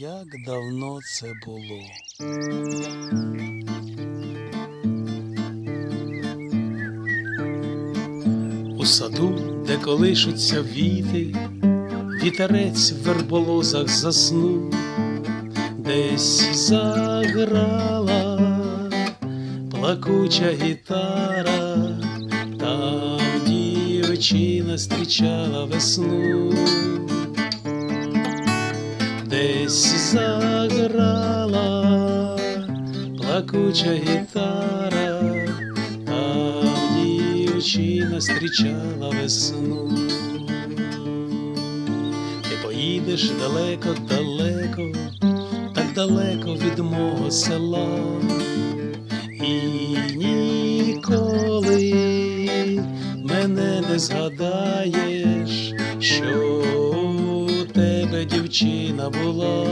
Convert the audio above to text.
Як давно це було. У саду, де колишуться віти, вітерець в верболозах заснув, десь заграла плакуча гітара, там дівчина зустрічала весну, десь заграла плакуча гітара, там дівчина зустрічала весну. Ти поїдеш далеко, далеко, так далеко від мого села, і ніколи мене не згадаєш, що дівчина була.